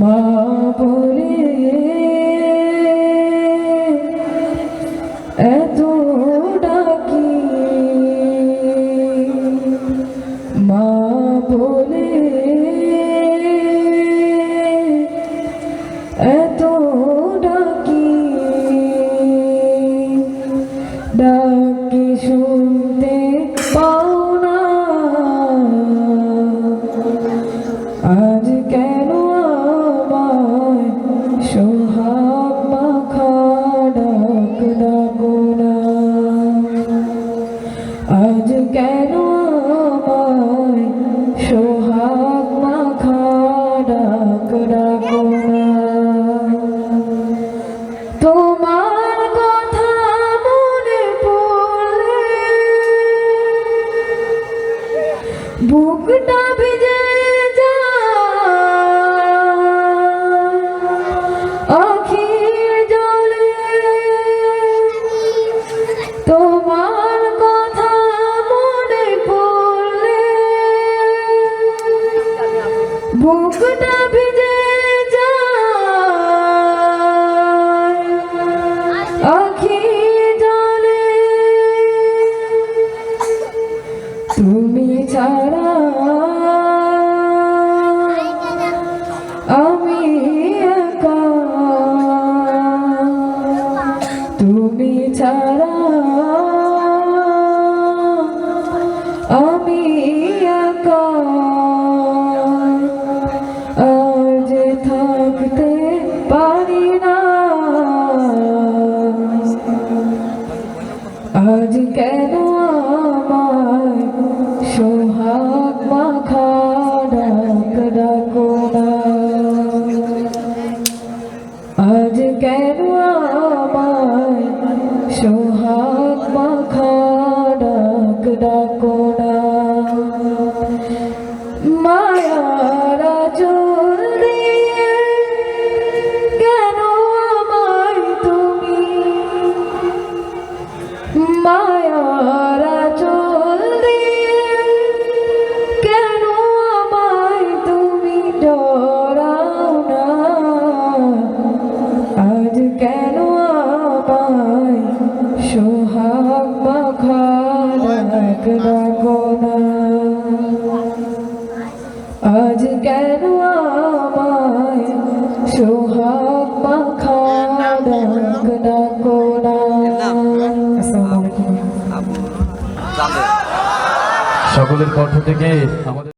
Amado. মুখটা ভিজে যায়। আখি জলে তুমি ছাড়া আমায় ডাক মায়ারা কেন আমায় মায়ারা না। গোনা আজ কেন আমায় সোহাগ মাখা সকলের কণ্ঠ থেকে আমাদের